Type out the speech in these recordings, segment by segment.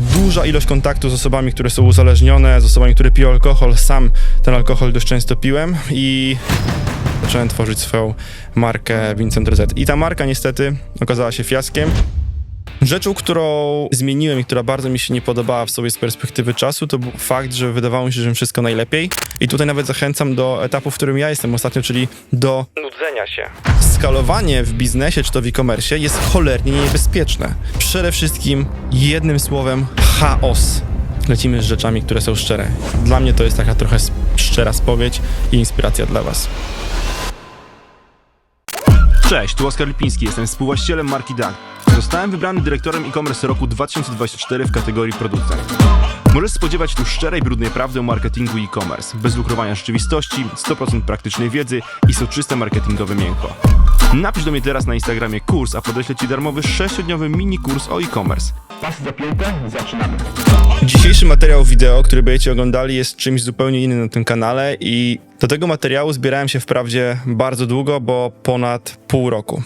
duża ilość kontaktu z osobami, które są uzależnione, z osobami, które piją alkohol. Sam ten alkohol dość często piłem i zacząłem tworzyć swoją markę Vincent RZ. I ta marka niestety okazała się fiaskiem. Rzeczą, którą zmieniłem i która bardzo mi się nie podobała w sobie z perspektywy czasu, to był fakt, że wydawało mi się, że wiem wszystko najlepiej. I tutaj nawet zachęcam do etapu, w którym ja jestem ostatnio, czyli do nudzenia się. Skalowanie w biznesie czy to w e-commerce jest cholernie niebezpieczne. Przede wszystkim jednym słowem chaos. Lecimy z rzeczami, które są szczere. Dla mnie to jest taka trochę szczera spowiedź i inspiracja dla Was. Cześć, tu Oskar Lipiński, jestem współwłaścicielem marki DAG. Zostałem wybrany dyrektorem e-commerce roku 2024 w kategorii producent. Możesz spodziewać tu szczerej, brudnej prawdy o marketingu e-commerce, bez lukrowania rzeczywistości, 100% praktycznej wiedzy i soczyste marketingowe mięcho. Napisz do mnie teraz na Instagramie kurs, a podeślę Ci darmowy 6-dniowy mini kurs o e-commerce. Pasy zapięte, zaczynamy. Dzisiejszy materiał wideo, który będziecie oglądali, jest czymś zupełnie innym na tym kanale i do tego materiału zbierałem się wprawdzie bardzo długo, bo ponad pół roku.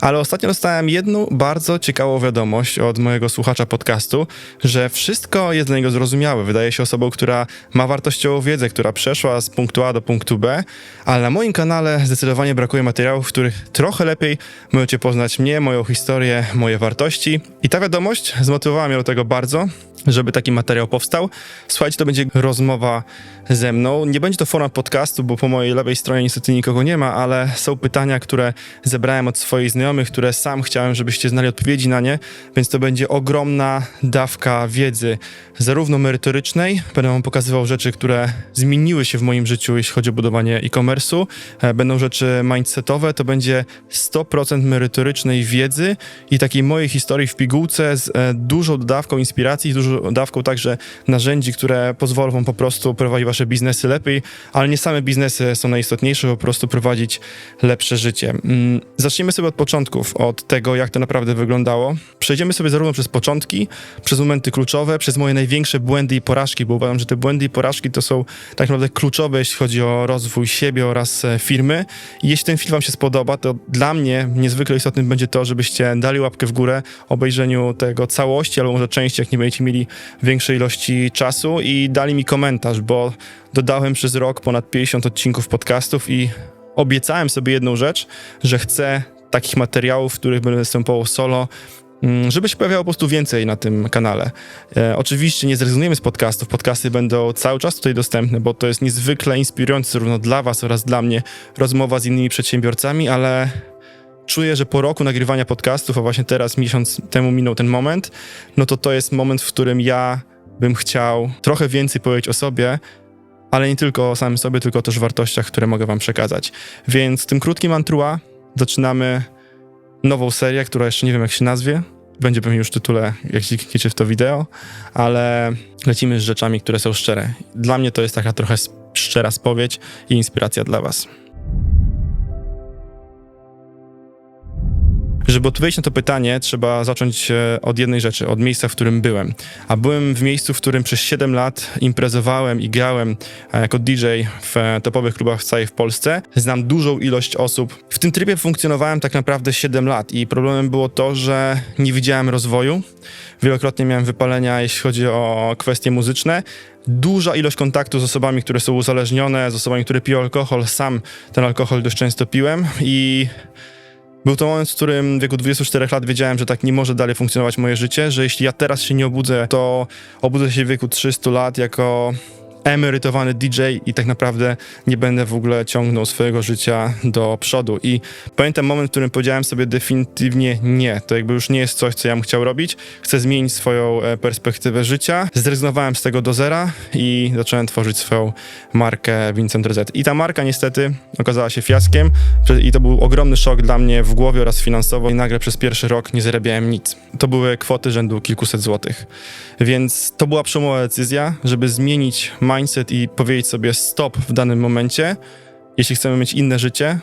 Ale ostatnio dostałem jedną bardzo ciekawą wiadomość od mojego słuchacza podcastu, że wszystko jest dla niego zrozumiałe. Wydaje się osobą, która ma wartościową wiedzę, która przeszła z punktu A do punktu B, ale na moim kanale zdecydowanie brakuje materiałów, w których trochę lepiej możecie poznać mnie, moją historię, moje wartości. I ta wiadomość zmotywowała mnie do tego bardzo, żeby taki materiał powstał. Słuchajcie, to będzie rozmowa ze mną. Nie będzie to forma podcastu, bo po mojej lewej stronie niestety nikogo nie ma, ale są pytania, które zebrałem od swoich znajomych, które sam chciałem, żebyście znali odpowiedzi na nie, więc to będzie ogromna dawka wiedzy, zarówno merytorycznej, będę wam pokazywał rzeczy, które zmieniły się w moim życiu, jeśli chodzi o budowanie e-commerce'u, E, będą rzeczy mindsetowe, to będzie 100% merytorycznej wiedzy i takiej mojej historii w pigułce z e, dużą dawką inspiracji, z dużą dawką także narzędzi, które pozwolą wam po prostu prowadzić wasze biznesy lepiej, ale nie same biznesy są najistotniejsze, po prostu prowadzić lepsze życie. Mm, Zacznijmy sobie od początków, od tego, jak to naprawdę wyglądało. Przejdziemy sobie zarówno przez początki, przez momenty kluczowe, przez moje największe błędy i porażki, bo uważam, że te błędy i porażki to są tak naprawdę kluczowe, jeśli chodzi o rozwój siebie oraz e, firmy. Jeśli ten film wam się spodoba, to dla mnie niezwykle istotnym będzie to, żebyście dali łapkę w górę obejrzeniu tego całości, albo może części, jak nie będziecie mieli większej ilości czasu i dali mi komentarz, bo dodałem przez rok ponad 50 odcinków podcastów i obiecałem sobie jedną rzecz, że chcę takich materiałów, w których będę występował solo, mm, żeby się pojawiało po prostu więcej na tym kanale. E, oczywiście nie zrezygnujemy z podcastów. Podcasty będą cały czas tutaj dostępne, bo to jest niezwykle inspirujące zarówno dla Was oraz dla mnie rozmowa z innymi przedsiębiorcami, ale czuję, że po roku nagrywania podcastów, a właśnie teraz miesiąc temu minął ten moment, no to to jest moment, w którym ja bym chciał trochę więcej powiedzieć o sobie, ale nie tylko o samym sobie, tylko też o wartościach, które mogę wam przekazać. Więc tym krótkim antrua zaczynamy nową serię, która jeszcze nie wiem jak się nazwie. Będzie pewnie już w tytule, jak klikniecie w to wideo, ale lecimy z rzeczami, które są szczere. Dla mnie to jest taka trochę szczera spowiedź i inspiracja dla was. Żeby odpowiedzieć na to pytanie, trzeba zacząć e, od jednej rzeczy, od miejsca, w którym byłem. A byłem w miejscu, w którym przez 7 lat imprezowałem i grałem e, jako DJ w e, topowych klubach w całej w Polsce. Znam dużą ilość osób. W tym trybie funkcjonowałem tak naprawdę 7 lat i problemem było to, że nie widziałem rozwoju. Wielokrotnie miałem wypalenia, jeśli chodzi o kwestie muzyczne. Duża ilość kontaktu z osobami, które są uzależnione, z osobami, które piją alkohol. Sam ten alkohol dość często piłem i był to moment, w którym w wieku 24 lat wiedziałem, że tak nie może dalej funkcjonować moje życie, że jeśli ja teraz się nie obudzę, to obudzę się w wieku 300 lat jako emerytowany DJ i tak naprawdę nie będę w ogóle ciągnął swojego życia do przodu. I pamiętam moment, w którym powiedziałem sobie definitywnie nie. To jakby już nie jest coś, co ja bym chciał robić. Chcę zmienić swoją e, perspektywę życia. Zrezygnowałem z tego do zera i zacząłem tworzyć swoją markę Vincent RZ. I ta marka niestety okazała się fiaskiem i to był ogromny szok dla mnie w głowie oraz finansowo i nagle przez pierwszy rok nie zarabiałem nic. To były kwoty rzędu kilkuset złotych. Więc to była przełomowa decyzja, żeby zmienić mindset i powiedzieć sobie stop w danym momencie, jeśli chcemy mieć inne życie,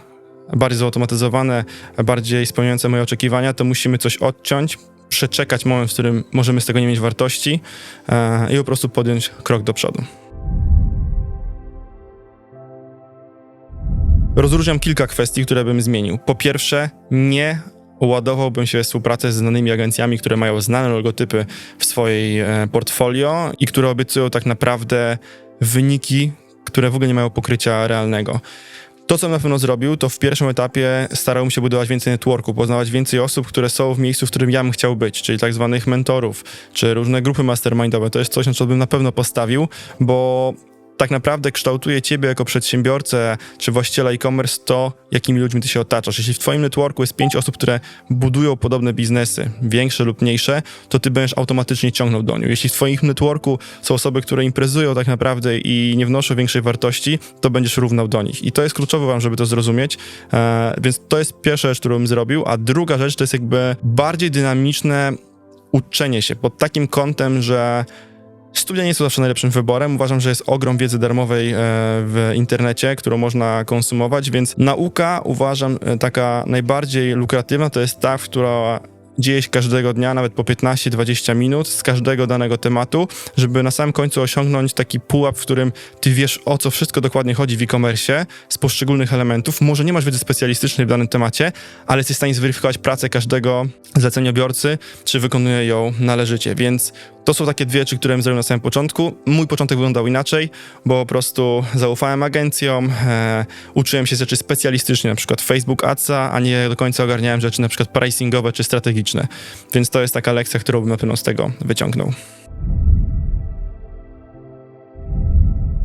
bardziej zautomatyzowane, bardziej spełniające moje oczekiwania, to musimy coś odciąć, przeczekać moment, w którym możemy z tego nie mieć wartości e, i po prostu podjąć krok do przodu. Rozróżniam kilka kwestii, które bym zmienił. Po pierwsze, nie ładowałbym się współpracę z znanymi agencjami, które mają znane logotypy w swojej e, portfolio i które obiecują tak naprawdę wyniki, które w ogóle nie mają pokrycia realnego. To, co na pewno zrobił, to w pierwszym etapie starał się budować więcej networku, poznawać więcej osób, które są w miejscu, w którym ja bym chciał być, czyli tak zwanych mentorów, czy różne grupy mastermindowe. To jest coś, na co bym na pewno postawił, bo tak naprawdę kształtuje ciebie jako przedsiębiorcę czy właściciela e-commerce to, jakimi ludźmi ty się otaczasz. Jeśli w twoim networku jest pięć osób, które budują podobne biznesy, większe lub mniejsze, to ty będziesz automatycznie ciągnął do nich. Jeśli w twoim networku są osoby, które imprezują tak naprawdę i nie wnoszą większej wartości, to będziesz równał do nich. I to jest kluczowe wam, żeby to zrozumieć. E, więc to jest pierwsza rzecz, którą bym zrobił. A druga rzecz to jest jakby bardziej dynamiczne uczenie się pod takim kątem, że Studia nie są zawsze najlepszym wyborem. Uważam, że jest ogrom wiedzy darmowej e, w internecie, którą można konsumować, więc nauka uważam e, taka najbardziej lukratywna to jest ta, która dzieje się każdego dnia, nawet po 15-20 minut z każdego danego tematu, żeby na samym końcu osiągnąć taki pułap, w którym ty wiesz o co wszystko dokładnie chodzi w e-commerce z poszczególnych elementów. Może nie masz wiedzy specjalistycznej w danym temacie, ale jesteś w stanie zweryfikować pracę każdego zleceniobiorcy, czy wykonuje ją należycie, więc to są takie dwie rzeczy, które bym zrobił na samym początku. Mój początek wyglądał inaczej, bo po prostu zaufałem agencjom, e, uczyłem się rzeczy specjalistycznie, na przykład Facebook Adsa, a nie do końca ogarniałem rzeczy na przykład pricingowe czy strategiczne. Więc to jest taka lekcja, którą bym na pewno z tego wyciągnął.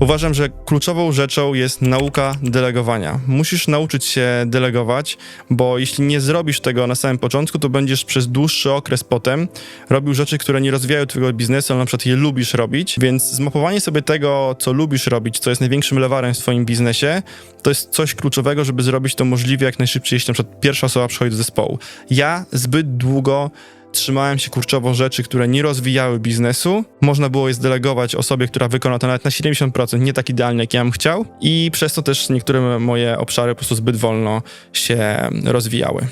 Uważam, że kluczową rzeczą jest nauka delegowania. Musisz nauczyć się delegować, bo jeśli nie zrobisz tego na samym początku, to będziesz przez dłuższy okres potem robił rzeczy, które nie rozwijają twojego biznesu, ale na przykład je lubisz robić. Więc zmapowanie sobie tego, co lubisz robić, co jest największym lewarem w swoim biznesie, to jest coś kluczowego, żeby zrobić to możliwie jak najszybciej, jeśli na przykład pierwsza osoba przychodzi do zespołu. Ja zbyt długo trzymałem się kurczowo rzeczy, które nie rozwijały biznesu. Można było je zdelegować osobie, która wykona to nawet na 70%, nie tak idealnie, jak ja bym chciał. I przez to też niektóre moje obszary po prostu zbyt wolno się rozwijały.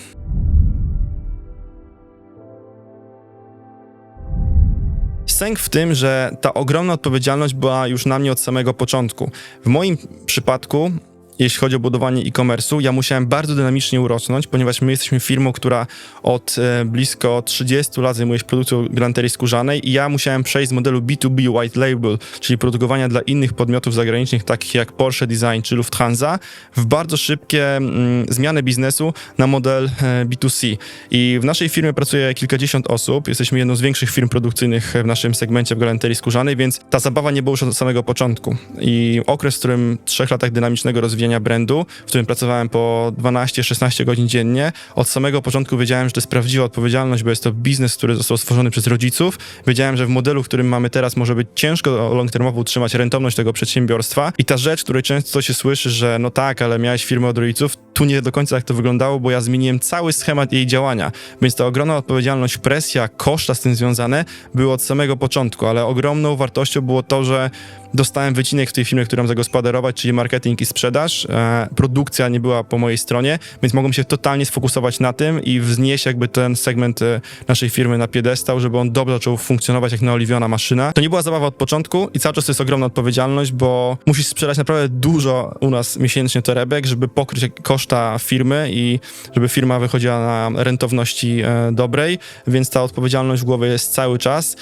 Sęk w tym, że ta ogromna odpowiedzialność była już na mnie od samego początku. W moim przypadku jeśli chodzi o budowanie e-commerce'u, ja musiałem bardzo dynamicznie urosnąć, ponieważ my jesteśmy firmą, która od e, blisko 30 lat zajmuje się produkcją granterii skórzanej i ja musiałem przejść z modelu B2B white label, czyli produkowania dla innych podmiotów zagranicznych, takich jak Porsche Design czy Lufthansa, w bardzo szybkie mm, zmiany biznesu na model e, B2C. I w naszej firmie pracuje kilkadziesiąt osób, jesteśmy jedną z większych firm produkcyjnych w naszym segmencie w galanterii skórzanej, więc ta zabawa nie była już od samego początku. I okres, w którym trzech latach dynamicznego rozwijania brandu, w którym pracowałem po 12-16 godzin dziennie. Od samego początku wiedziałem, że to jest prawdziwa odpowiedzialność, bo jest to biznes, który został stworzony przez rodziców. Wiedziałem, że w modelu, którym mamy teraz, może być ciężko long-termowo utrzymać rentowność tego przedsiębiorstwa. I ta rzecz, której często się słyszy, że no tak, ale miałeś firmę od rodziców, tu nie do końca tak to wyglądało, bo ja zmieniłem cały schemat jej działania. Więc ta ogromna odpowiedzialność, presja, koszta z tym związane były od samego początku, ale ogromną wartością było to, że dostałem wycinek w tej firmie, którą zagospodarować, czyli marketing i sprzedaż. E, produkcja nie była po mojej stronie, więc mogłem się totalnie sfokusować na tym i wznieść jakby ten segment e, naszej firmy na piedestał, żeby on dobrze zaczął funkcjonować jak naoliwiona maszyna. To nie była zabawa od początku i cały czas to jest ogromna odpowiedzialność, bo musisz sprzedać naprawdę dużo u nas miesięcznie torebek, żeby pokryć koszta firmy i żeby firma wychodziła na rentowności e, dobrej, więc ta odpowiedzialność w głowie jest cały czas.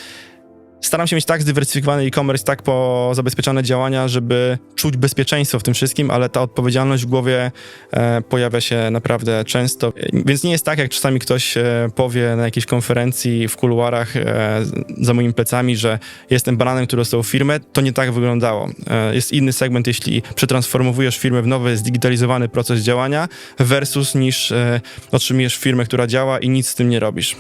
Staram się mieć tak zdywersyfikowany e-commerce, tak zabezpieczone działania, żeby czuć bezpieczeństwo w tym wszystkim, ale ta odpowiedzialność w głowie e, pojawia się naprawdę często. Więc nie jest tak, jak czasami ktoś e, powie na jakiejś konferencji w kuluarach e, za moimi plecami, że jestem bananem, który dostał firmę. To nie tak wyglądało. E, jest inny segment, jeśli przetransformowujesz firmę w nowy, zdigitalizowany proces działania versus niż e, otrzymujesz firmę, która działa i nic z tym nie robisz.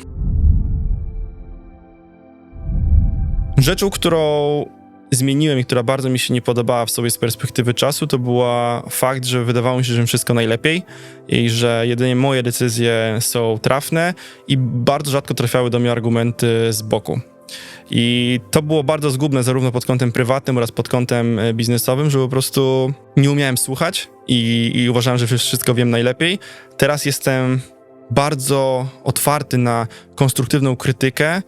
Rzeczą, którą zmieniłem i która bardzo mi się nie podobała w sobie z perspektywy czasu, to była fakt, że wydawało mi się, że wszystko najlepiej i że jedynie moje decyzje są trafne i bardzo rzadko trafiały do mnie argumenty z boku. I to było bardzo zgubne zarówno pod kątem prywatnym oraz pod kątem e, biznesowym, że po prostu nie umiałem słuchać i, i uważałem, że wszystko wiem najlepiej. Teraz jestem bardzo otwarty na konstruktywną krytykę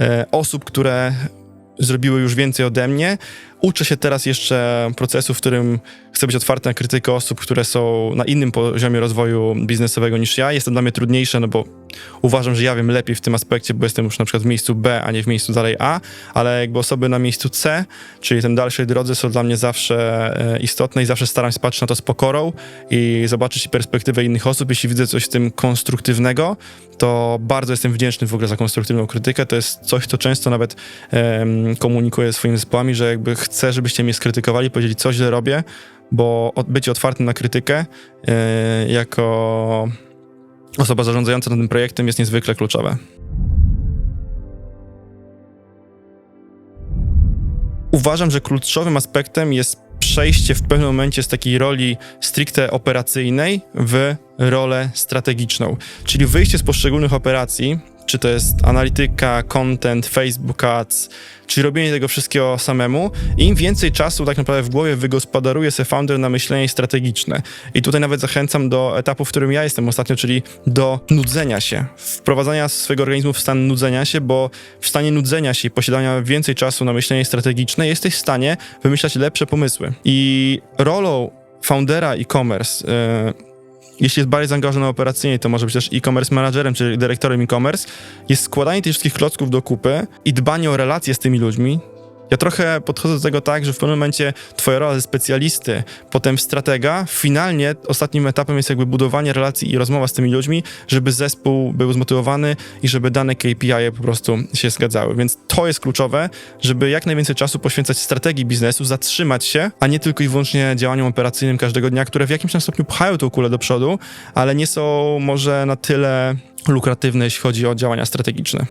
e, osób, które zrobiły już więcej ode mnie. Uczę się teraz jeszcze procesu, w którym chcę być otwarty na krytykę osób, które są na innym poziomie rozwoju biznesowego niż ja. Jest to dla mnie trudniejsze, no bo uważam, że ja wiem lepiej w tym aspekcie, bo jestem już na przykład w miejscu B, a nie w miejscu dalej A, ale jakby osoby na miejscu C, czyli tym dalszej drodze są dla mnie zawsze e, istotne i zawsze staram się patrzeć na to z pokorą i zobaczyć perspektywę innych osób. Jeśli widzę coś w tym konstruktywnego, to bardzo jestem wdzięczny w ogóle za konstruktywną krytykę. To jest coś, co często nawet em, komunikuję swoimi zespołami, że jakby chcę, żebyście mnie skrytykowali, powiedzieli, co źle robię, bo bycie otwartym na krytykę e, jako osoba zarządzająca tym projektem jest niezwykle kluczowe. Uważam, że kluczowym aspektem jest przejście w pewnym momencie z takiej roli stricte operacyjnej w rolę strategiczną, czyli wyjście z poszczególnych operacji, czy to jest analityka, content, Facebook Ads, czy robienie tego wszystkiego samemu. Im więcej czasu tak naprawdę w głowie wygospodaruje sobie founder na myślenie strategiczne. I tutaj nawet zachęcam do etapu, w którym ja jestem ostatnio, czyli do nudzenia się, wprowadzania swojego organizmu w stan nudzenia się, bo w stanie nudzenia się i posiadania więcej czasu na myślenie strategiczne jesteś w stanie wymyślać lepsze pomysły. I rolą foundera e-commerce, yy, jeśli jest bardziej zaangażowany operacyjnie, to może być też e-commerce managerem czy dyrektorem e-commerce, jest składanie tych wszystkich klocków do kupy i dbanie o relacje z tymi ludźmi. Ja trochę podchodzę do tego tak, że w pewnym momencie twoja rola ze specjalisty, potem stratega, finalnie ostatnim etapem jest jakby budowanie relacji i rozmowa z tymi ludźmi, żeby zespół był zmotywowany i żeby dane KPI -e po prostu się zgadzały. Więc to jest kluczowe, żeby jak najwięcej czasu poświęcać strategii biznesu, zatrzymać się, a nie tylko i wyłącznie działaniom operacyjnym każdego dnia, które w jakimś tam stopniu pchają tą kulę do przodu, ale nie są może na tyle lukratywne, jeśli chodzi o działania strategiczne.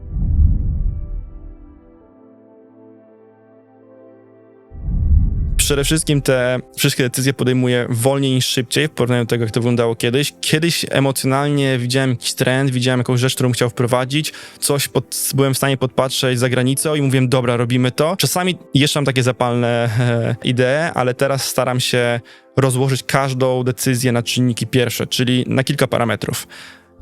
Przede wszystkim te wszystkie decyzje podejmuję wolniej niż szybciej w porównaniu do tego, jak to wyglądało kiedyś. Kiedyś emocjonalnie widziałem jakiś trend, widziałem jakąś rzecz, którą chciał wprowadzić, coś pod, byłem w stanie podpatrzeć za granicą i mówiłem, dobra, robimy to. Czasami jeszcze mam takie zapalne e, idee, ale teraz staram się rozłożyć każdą decyzję na czynniki pierwsze, czyli na kilka parametrów.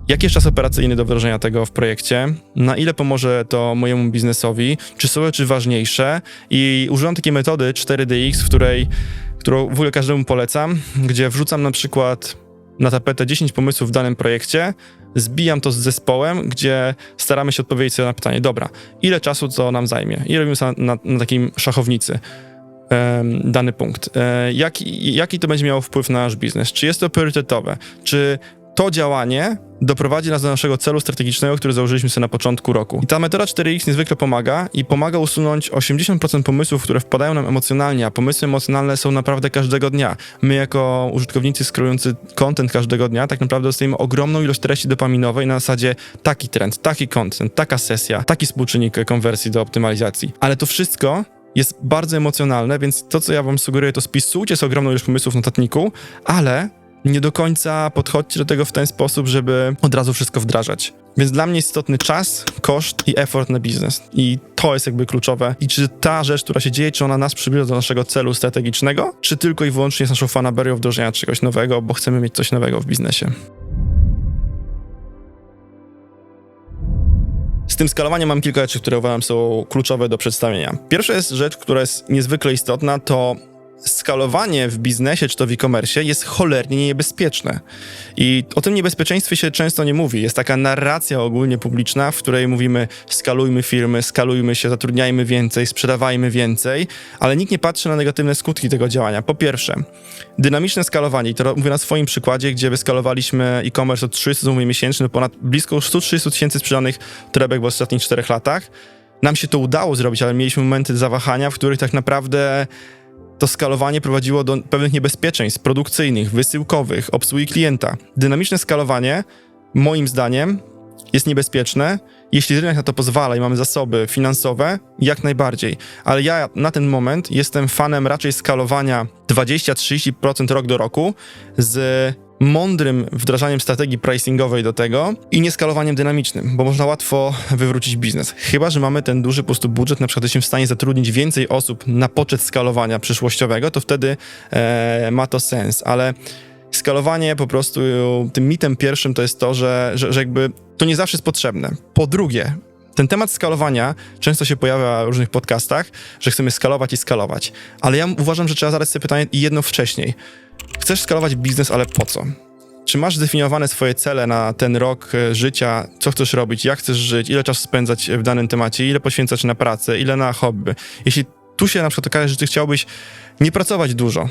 Jaki jest czas operacyjny do wdrożenia tego w projekcie? Na ile pomoże to mojemu biznesowi? Czy są rzeczy ważniejsze? I używam takiej metody 4DX, w której, którą w ogóle każdemu polecam, gdzie wrzucam na przykład na tapetę 10 pomysłów w danym projekcie, zbijam to z zespołem, gdzie staramy się odpowiedzieć sobie na pytanie, dobra, ile czasu to nam zajmie? I robimy na, na, na takim szachownicy dany punkt. E, jaki, jaki to będzie miało wpływ na nasz biznes? Czy jest to priorytetowe? Czy to działanie doprowadzi nas do naszego celu strategicznego, który założyliśmy sobie na początku roku. I ta metoda 4X niezwykle pomaga i pomaga usunąć 80% pomysłów, które wpadają nam emocjonalnie, a pomysły emocjonalne są naprawdę każdego dnia. My jako użytkownicy skrojujący content każdego dnia tak naprawdę dostajemy ogromną ilość treści dopaminowej na zasadzie taki trend, taki content, taka sesja, taki współczynnik konwersji do optymalizacji. Ale to wszystko jest bardzo emocjonalne, więc to, co ja wam sugeruję, to spisujcie sobie ogromną ilość pomysłów w notatniku, ale nie do końca podchodźcie do tego w ten sposób, żeby od razu wszystko wdrażać. Więc dla mnie istotny czas, koszt i effort na biznes. I to jest jakby kluczowe. I czy ta rzecz, która się dzieje, czy ona nas przybliża do naszego celu strategicznego, czy tylko i wyłącznie jest naszą fanaberią wdrożenia czegoś nowego, bo chcemy mieć coś nowego w biznesie. Z tym skalowaniem mam kilka rzeczy, które uważam są kluczowe do przedstawienia. Pierwsza jest rzecz, która jest niezwykle istotna, to skalowanie w biznesie czy to w e-commerce jest cholernie niebezpieczne. I o tym niebezpieczeństwie się często nie mówi. Jest taka narracja ogólnie publiczna, w której mówimy skalujmy firmy, skalujmy się, zatrudniajmy więcej, sprzedawajmy więcej, ale nikt nie patrzy na negatywne skutki tego działania. Po pierwsze, dynamiczne skalowanie, i to mówię na swoim przykładzie, gdzie wyskalowaliśmy e-commerce od 300 zamówień miesięcznych do ponad blisko 130 tysięcy sprzedanych torebek w ostatnich 4 latach. Nam się to udało zrobić, ale mieliśmy momenty zawahania, w których tak naprawdę to skalowanie prowadziło do pewnych niebezpieczeństw produkcyjnych, wysyłkowych, obsługi klienta. Dynamiczne skalowanie, moim zdaniem, jest niebezpieczne. Jeśli rynek na to pozwala i mamy zasoby finansowe, jak najbardziej. Ale ja na ten moment jestem fanem raczej skalowania 20-30% rok do roku z mądrym wdrażaniem strategii pricingowej do tego i nieskalowaniem dynamicznym, bo można łatwo wywrócić biznes. Chyba, że mamy ten duży prostu budżet, na przykład jesteśmy w stanie zatrudnić więcej osób na poczet skalowania przyszłościowego, to wtedy e, ma to sens, ale skalowanie po prostu tym mitem pierwszym to jest to, że, że, że jakby to nie zawsze jest potrzebne. Po drugie, ten temat skalowania często się pojawia w różnych podcastach, że chcemy skalować i skalować. Ale ja uważam, że trzeba zadać sobie pytanie jedno wcześniej. Chcesz skalować biznes, ale po co? czy masz zdefiniowane swoje cele na ten rok e, życia, co chcesz robić, jak chcesz żyć, ile czasu spędzać w danym temacie, ile poświęcać na pracę, ile na hobby. Jeśli tu się na przykład okaże, że ty chciałbyś nie pracować dużo,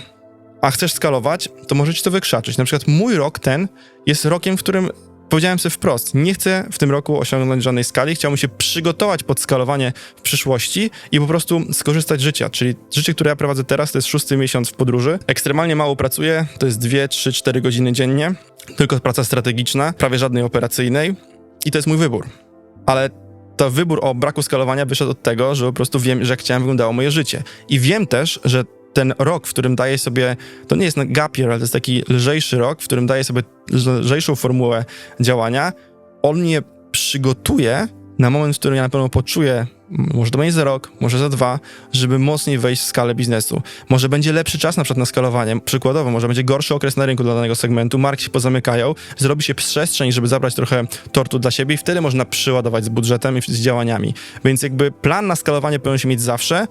a chcesz skalować, to możecie to wykrzaczyć. Na przykład mój rok ten jest rokiem, w którym powiedziałem sobie wprost, nie chcę w tym roku osiągnąć żadnej skali, chciałbym się przygotować pod skalowanie w przyszłości i po prostu skorzystać z życia, czyli życie, które ja prowadzę teraz, to jest szósty miesiąc w podróży. Ekstremalnie mało pracuję, to jest 2, 3, 4 godziny dziennie, tylko praca strategiczna, prawie żadnej operacyjnej i to jest mój wybór. Ale to wybór o braku skalowania wyszedł od tego, że po prostu wiem, że jak chciałem wyglądało moje życie. I wiem też, że ten rok, w którym daję sobie, to nie jest gap year, ale to jest taki lżejszy rok, w którym daję sobie lżejszą formułę działania, on mnie przygotuje na moment, w którym ja na pewno poczuję, może to będzie za rok, może za dwa, żeby mocniej wejść w skalę biznesu. Może będzie lepszy czas na przykład na skalowanie, przykładowo, może będzie gorszy okres na rynku dla danego segmentu, marki się pozamykają, zrobi się przestrzeń, żeby zabrać trochę tortu dla siebie i wtedy można przyładować z budżetem i z działaniami. Więc jakby plan na skalowanie powinien się mieć zawsze,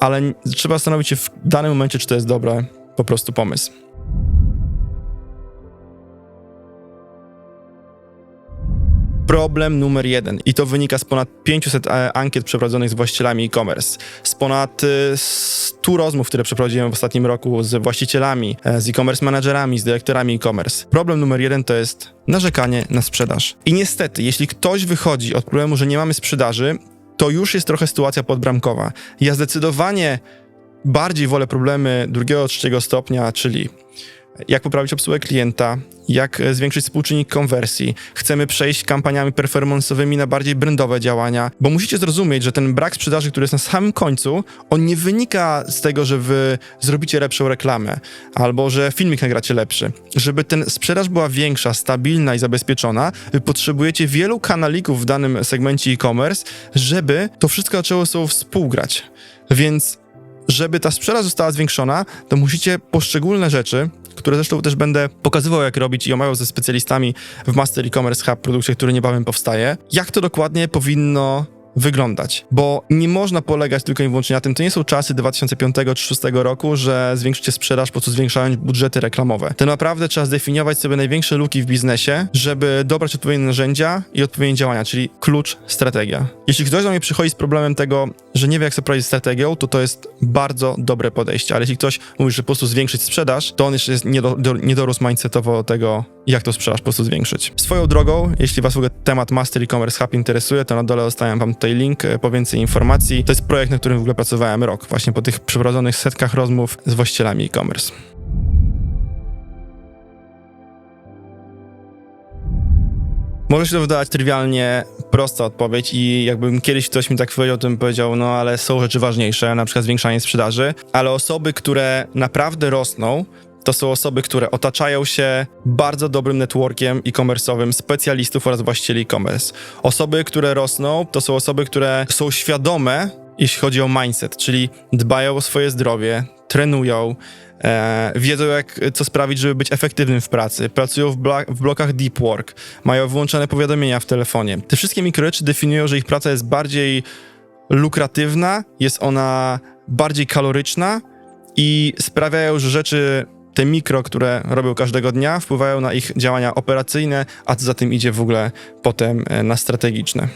ale trzeba zastanowić się w danym momencie, czy to jest dobry po prostu pomysł. Problem numer jeden, i to wynika z ponad 500 e, ankiet przeprowadzonych z właścicielami e-commerce, z ponad 100 rozmów, które przeprowadziłem w ostatnim roku z właścicielami, e, z e-commerce managerami, z dyrektorami e-commerce. Problem numer jeden to jest narzekanie na sprzedaż. I niestety, jeśli ktoś wychodzi od problemu, że nie mamy sprzedaży, to już jest trochę sytuacja podbramkowa. Ja zdecydowanie bardziej wolę problemy drugiego, trzeciego stopnia, czyli jak poprawić obsługę klienta, jak zwiększyć współczynnik konwersji. Chcemy przejść kampaniami performanceowymi na bardziej brandowe działania, bo musicie zrozumieć, że ten brak sprzedaży, który jest na samym końcu, on nie wynika z tego, że wy zrobicie lepszą reklamę albo że filmik nagracie lepszy. Żeby ten sprzedaż była większa, stabilna i zabezpieczona, potrzebujecie wielu kanalików w danym segmencie e-commerce, żeby to wszystko zaczęło sobą współgrać. Więc żeby ta sprzedaż została zwiększona, to musicie poszczególne rzeczy, które zresztą też będę pokazywał, jak robić i omawiał ze specjalistami w Master E-Commerce Hub, produkcie, który niebawem powstaje, jak to dokładnie powinno wyglądać, bo nie można polegać tylko i wyłącznie na tym, to nie są czasy 2005 czy 2006 roku, że zwiększycie sprzedaż po prostu zwiększając budżety reklamowe. To naprawdę trzeba zdefiniować sobie największe luki w biznesie, żeby dobrać odpowiednie narzędzia i odpowiednie działania, czyli klucz, strategia. Jeśli ktoś do mnie przychodzi z problemem tego, że nie wie jak sobie prowadzić strategią, to to jest bardzo dobre podejście, ale jeśli ktoś mówi, że po prostu zwiększyć sprzedaż, to on jeszcze jest niedo, do, niedorósł mindsetowo tego, jak to sprzedaż po prostu zwiększyć. Swoją drogą, jeśli was w ogóle temat Master E-Commerce Hub interesuje, to na dole zostawiam wam tutaj link e, po więcej informacji. To jest projekt, na którym w ogóle pracowałem rok, właśnie po tych przeprowadzonych setkach rozmów z właścicielami e-commerce. Może się to wydawać trywialnie prosta odpowiedź i jakbym kiedyś ktoś mi tak powiedział, to bym powiedział, no ale są rzeczy ważniejsze, na przykład zwiększanie sprzedaży, ale osoby, które naprawdę rosną, to są osoby, które otaczają się bardzo dobrym networkiem e-commerce'owym specjalistów oraz właścicieli e-commerce. Osoby, które rosną, to są osoby, które są świadome, jeśli chodzi o mindset, czyli dbają o swoje zdrowie, trenują, e, wiedzą jak, co sprawić, żeby być efektywnym w pracy, pracują w, w blokach deep work, mają wyłączone powiadomienia w telefonie. Te wszystkie mikroreczy definiują, że ich praca jest bardziej lukratywna, jest ona bardziej kaloryczna i sprawiają, że rzeczy te mikro, które robią każdego dnia, wpływają na ich działania operacyjne, a co za tym idzie w ogóle potem e, na strategiczne.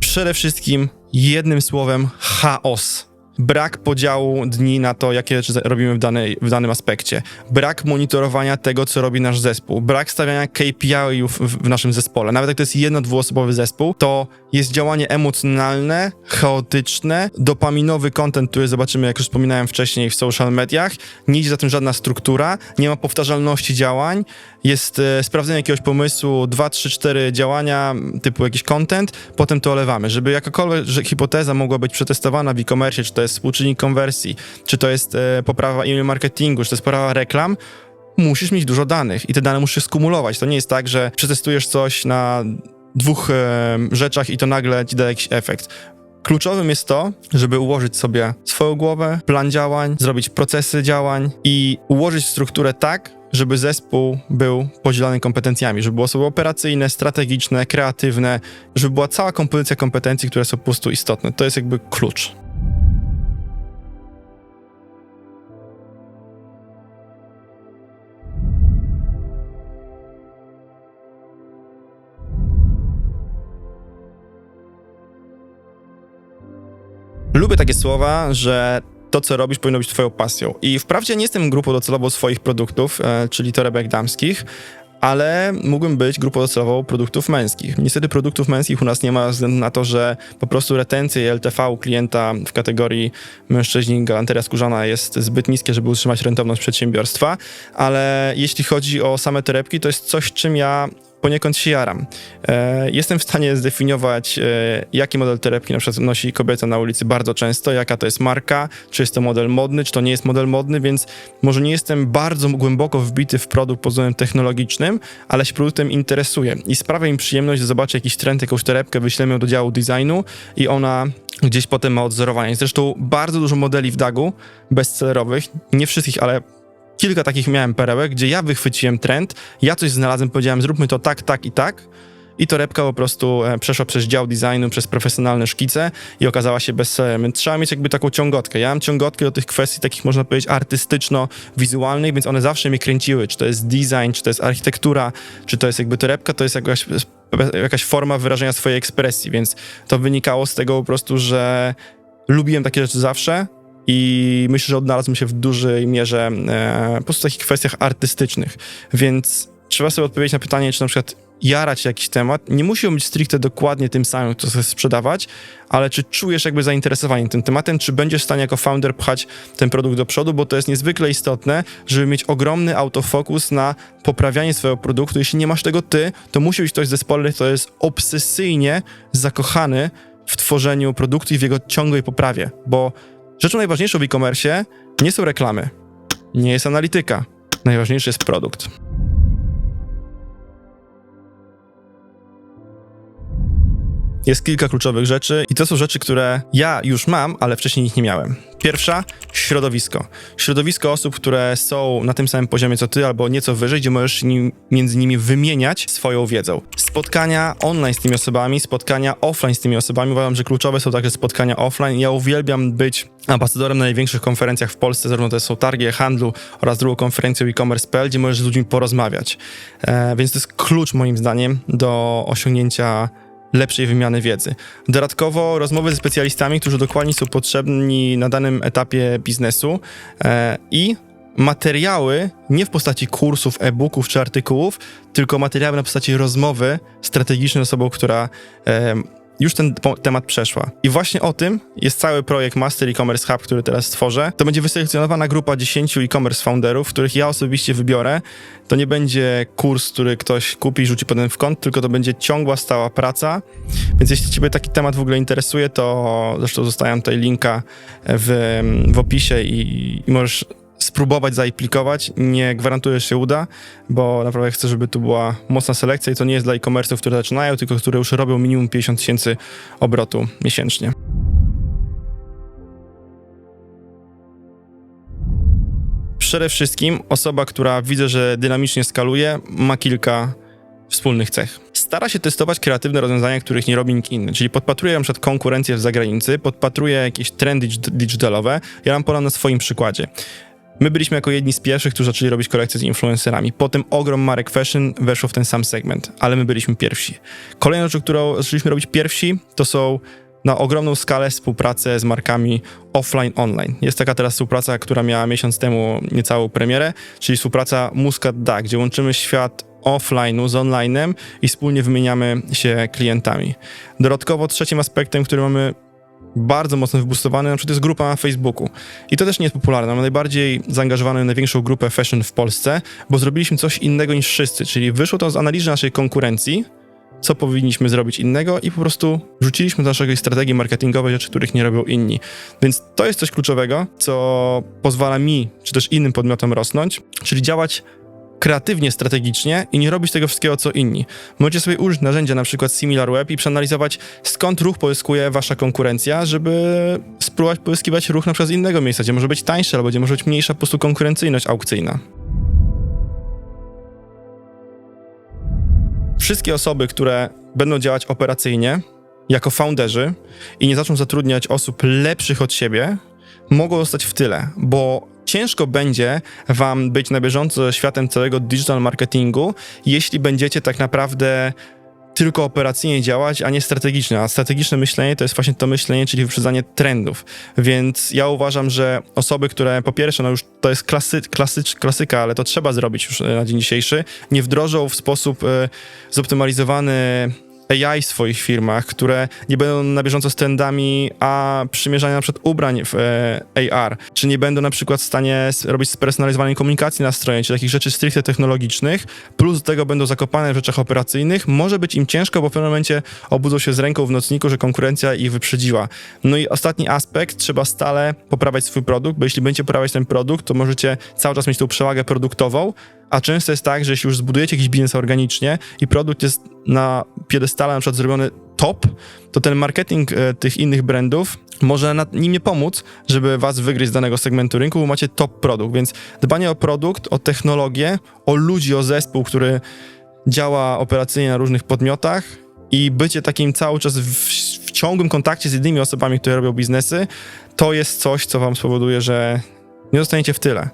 Przede wszystkim jednym słowem chaos. Brak podziału dni na to, jakie rzeczy robimy w, danej, w danym aspekcie. Brak monitorowania tego, co robi nasz zespół. Brak stawiania KPI-ów w, w naszym zespole. Nawet jak to jest jedno, dwuosobowy zespół, to jest działanie emocjonalne, chaotyczne, dopaminowy content, który zobaczymy, jak już wspominałem wcześniej, w social mediach. Nie idzie za tym żadna struktura, nie ma powtarzalności działań, jest e, sprawdzenie jakiegoś pomysłu, 2, 3, 4 działania, typu jakiś content, potem to olewamy. Żeby jakakolwiek hipoteza mogła być przetestowana w e-commerce, czy to jest współczynnik konwersji, czy to jest e, poprawa e-mail marketingu, czy to jest poprawa reklam, musisz mieć dużo danych i te dane musisz skumulować. To nie jest tak, że przetestujesz coś na dwóch e, rzeczach i to nagle ci da jakiś efekt. Kluczowym jest to, żeby ułożyć sobie swoją głowę, plan działań, zrobić procesy działań i ułożyć strukturę tak, żeby zespół był podzielony kompetencjami, żeby było osoby operacyjne, strategiczne, kreatywne, żeby była cała kompozycja kompetencji, które są po prostu istotne. To jest jakby klucz. Takie słowa, że to, co robisz, powinno być twoją pasją. I wprawdzie nie jestem grupą docelową swoich produktów, e, czyli torebek damskich, ale mógłbym być grupą docelową produktów męskich. Niestety produktów męskich u nas nie ma ze względu na to, że po prostu retencje i LTV klienta w kategorii mężczyźni galanteria skórzana jest zbyt niskie, żeby utrzymać rentowność przedsiębiorstwa, ale jeśli chodzi o same torebki, to jest coś, czym ja poniekąd się jaram. E, jestem w stanie zdefiniować, e, jaki model torebki na przykład nosi kobieta na ulicy bardzo często, jaka to jest marka, czy jest to model modny, czy to nie jest model modny, więc może nie jestem bardzo głęboko wbity w produkt pod względem technologicznym, ale się produktem interesuję i sprawia mi przyjemność, że zobaczę jakiś trend, jakąś torebkę, wyślemy ją do działu designu i ona gdzieś potem ma odzorowanie. Zresztą bardzo dużo modeli w DAG-u bestsellerowych, nie wszystkich, ale kilka takich miałem perełek, gdzie ja wychwyciłem trend, ja coś znalazłem, powiedziałem zróbmy to tak, tak i tak i torebka po prostu e, przeszła przez dział designu, przez profesjonalne szkice i okazała się bestsellerem. Trzeba mieć jakby taką ciągotkę. Ja mam ciągotkę do tych kwestii takich, można powiedzieć, artystyczno-wizualnych, więc one zawsze mnie kręciły. Czy to jest design, czy to jest architektura, czy to jest jakby torebka, to jest jakaś, jakaś forma wyrażenia swojej ekspresji, więc to wynikało z tego po prostu, że lubiłem takie rzeczy zawsze, i myślę, że odnalazłem się w dużej mierze e, po prostu w takich kwestiach artystycznych. Więc trzeba sobie odpowiedzieć na pytanie, czy na przykład jarać jakiś temat. Nie musi on być stricte dokładnie tym samym, co chcesz sprzedawać, ale czy czujesz jakby zainteresowanie tym tematem, czy będziesz w stanie jako founder pchać ten produkt do przodu, bo to jest niezwykle istotne, żeby mieć ogromny autofokus na poprawianie swojego produktu. Jeśli nie masz tego ty, to musi być ktoś w zespole, kto jest obsesyjnie zakochany w tworzeniu produktu i w jego ciągłej poprawie, bo Rzeczą najważniejszą w e-commerce nie są reklamy, nie jest analityka. Najważniejszy jest produkt. Jest kilka kluczowych rzeczy i to są rzeczy, które ja już mam, ale wcześniej ich nie miałem. Pierwsza, środowisko. Środowisko osób, które są na tym samym poziomie co ty, albo nieco wyżej, gdzie możesz nim, między nimi wymieniać swoją wiedzą. Spotkania online z tymi osobami, spotkania offline z tymi osobami. Uważam, że kluczowe są także spotkania offline. Ja uwielbiam być ambasadorem na największych konferencjach w Polsce, zarówno to są targi handlu oraz drugą konferencją e-commerce.pl, gdzie możesz z ludźmi porozmawiać. E, więc to jest klucz moim zdaniem do osiągnięcia lepszej wymiany wiedzy. Dodatkowo rozmowy ze specjalistami, którzy dokładnie są potrzebni na danym etapie biznesu e, i materiały nie w postaci kursów, e-booków czy artykułów, tylko materiały na postaci rozmowy strategicznej z osobą, która e, już ten temat przeszła. I właśnie o tym jest cały projekt Master E-Commerce Hub, który teraz stworzę. To będzie wyselekcjonowana grupa 10 e-commerce founderów, których ja osobiście wybiorę. To nie będzie kurs, który ktoś kupi i rzuci potem w kąt, tylko to będzie ciągła, stała praca. Więc jeśli ciebie taki temat w ogóle interesuje, to zresztą zostawiam tutaj linka w, w opisie i, i możesz spróbować zaaplikować. Nie gwarantuję, że się uda, bo naprawdę chcę, żeby tu była mocna selekcja i to nie jest dla e-commerce'ów, które zaczynają, tylko które już robią minimum 50 tysięcy obrotu miesięcznie. Przede wszystkim osoba, która widzę, że dynamicznie skaluje, ma kilka wspólnych cech. Stara się testować kreatywne rozwiązania, których nie robi nikt inny, czyli podpatruje przykład konkurencję w zagranicy, podpatruje jakieś trendy digitalowe. Ja mam podam na swoim przykładzie. My byliśmy jako jedni z pierwszych, którzy zaczęli robić kolekcje z influencerami. Potem ogrom marek fashion weszło w ten sam segment, ale my byliśmy pierwsi. Kolejną rzecz, którą zaczęliśmy robić pierwsi, to są na ogromną skalę współpracę z markami offline, online. Jest taka teraz współpraca, która miała miesiąc temu niecałą premierę, czyli współpraca Muscat Da, gdzie łączymy świat offline'u z online'em i wspólnie wymieniamy się klientami. Dodatkowo trzecim aspektem, który mamy bardzo mocno wybustowany, na przykład jest grupa na Facebooku. I to też nie jest popularne. Mamy najbardziej zaangażowaną, największą grupę fashion w Polsce, bo zrobiliśmy coś innego niż wszyscy, czyli wyszło to z analizy naszej konkurencji, co powinniśmy zrobić innego i po prostu rzuciliśmy do naszej strategii marketingowej rzeczy, których nie robią inni. Więc to jest coś kluczowego, co pozwala mi, czy też innym podmiotom rosnąć, czyli działać kreatywnie, strategicznie i nie robić tego wszystkiego, co inni. Możecie sobie użyć narzędzia na przykład SimilarWeb i przeanalizować, skąd ruch pozyskuje wasza konkurencja, żeby spróbować pozyskiwać ruch na przykład z innego miejsca, gdzie może być tańsze albo gdzie może być mniejsza po prostu konkurencyjność aukcyjna. Wszystkie osoby, które będą działać operacyjnie, jako founderzy i nie zaczną zatrudniać osób lepszych od siebie, mogą zostać w tyle, bo ciężko będzie wam być na bieżąco światem całego digital marketingu, jeśli będziecie tak naprawdę tylko operacyjnie działać, a nie strategiczne. A strategiczne myślenie to jest właśnie to myślenie, czyli wyprzedzanie trendów. Więc ja uważam, że osoby, które po pierwsze, no już to jest klasy, klasycz, klasyka, ale to trzeba zrobić już e, na dzień dzisiejszy, nie wdrożą w sposób e, zoptymalizowany AI w swoich firmach, które nie będą na bieżąco z trendami, a przymierzania na przykład ubrań w e, AR, czy nie będą na przykład w stanie robić spersonalizowanej komunikacji na stronie, czy takich rzeczy stricte technologicznych, plus do tego będą zakopane w rzeczach operacyjnych, może być im ciężko, bo w pewnym momencie obudzą się z ręką w nocniku, że konkurencja ich wyprzedziła. No i ostatni aspekt, trzeba stale poprawiać swój produkt, bo jeśli będziecie poprawiać ten produkt, to możecie cały czas mieć tą przewagę produktową, a często jest tak, że jeśli już zbudujecie jakiś biznes organicznie i produkt jest na piedestale na przykład zrobiony top, to ten marketing e, tych innych brandów może nad nim nie pomóc, żeby was wygryźć z danego segmentu rynku, bo macie top produkt, więc dbanie o produkt, o technologię, o ludzi, o zespół, który działa operacyjnie na różnych podmiotach i bycie takim cały czas w, w ciągłym kontakcie z innymi osobami, które robią biznesy, to jest coś, co wam spowoduje, że nie zostaniecie w tyle.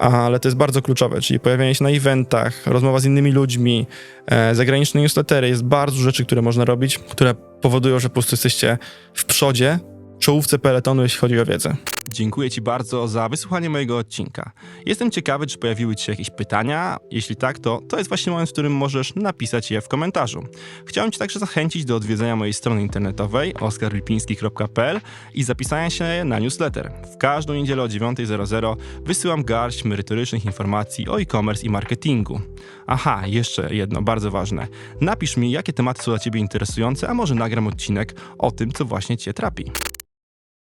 Ale to jest bardzo kluczowe, czyli pojawianie się na eventach, rozmowa z innymi ludźmi, e, zagraniczne newslettery, jest bardzo dużo rzeczy, które można robić, które powodują, że po prostu jesteście w przodzie, czołówce peletonu, jeśli chodzi o wiedzę. Dziękuję Ci bardzo za wysłuchanie mojego odcinka. Jestem ciekawy, czy pojawiły Ci się jakieś pytania. Jeśli tak, to to jest właśnie moment, w którym możesz napisać je w komentarzu. Chciałem Cię także zachęcić do odwiedzenia mojej strony internetowej oskarlipiński.pl i zapisania się na newsletter. W każdą niedzielę o 9.00 wysyłam garść merytorycznych informacji o e-commerce i marketingu. Aha, jeszcze jedno bardzo ważne. Napisz mi, jakie tematy są dla Ciebie interesujące, a może nagram odcinek o tym, co właśnie Cię trapi.